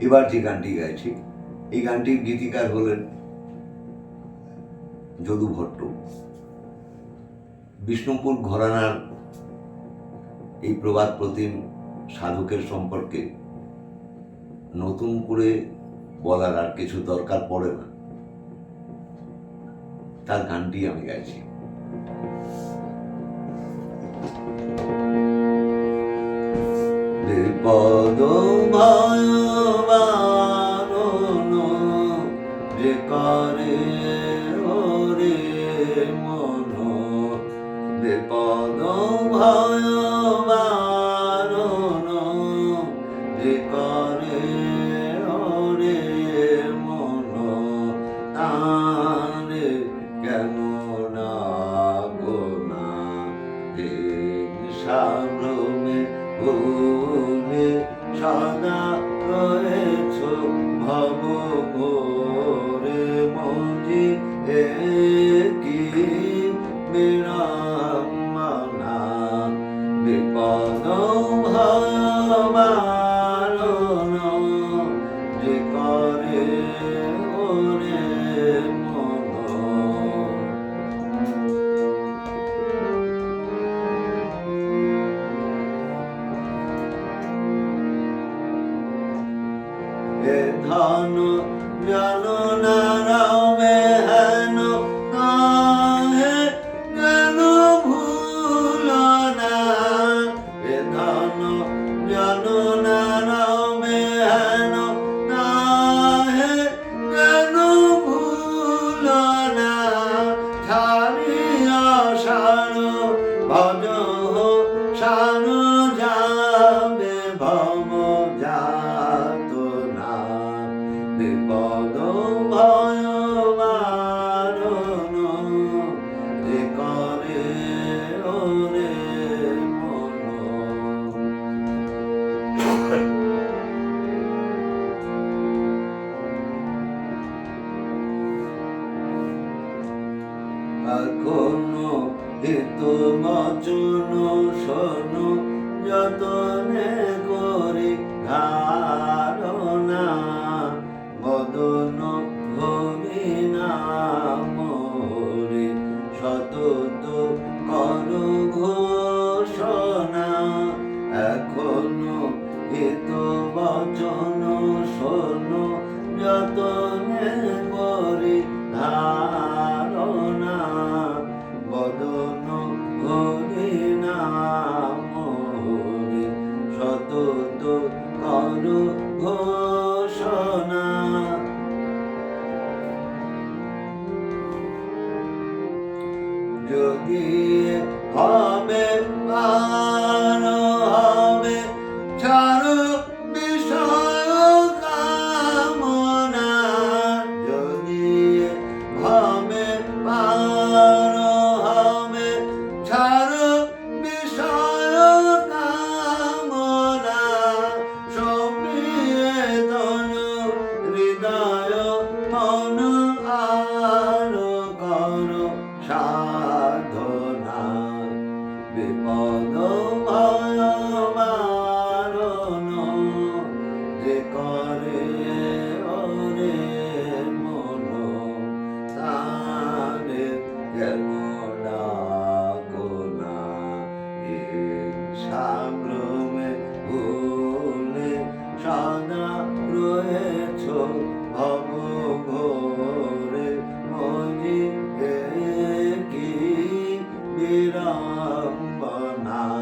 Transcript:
এবার যে গানটি গাইছি, এই গানটির গীতিকার হলেন যদু ভট্ট। বিষ্ণুপুর ঘরানার এই প্রবাদ প্রতিম সাধকের সম্পর্কে নতুন করে বলার আর কিছু দরকার পড়ে না। তার গানটি আমি গাইছি। বিপদ বিপদ ভয়বারণ যে করে ওরে মন তারে কেন না গোনা সাম্রমে ভূমে সদা রয়েছ ভব ভোরে মজি ভয়বারণ যে করে ওরে ধন জন নারামে হেন এখনও মচন শোন যতনে বদন না কর রয়েছ ভব ঘোরে মজি কি বিড়ম্বনা বিপদ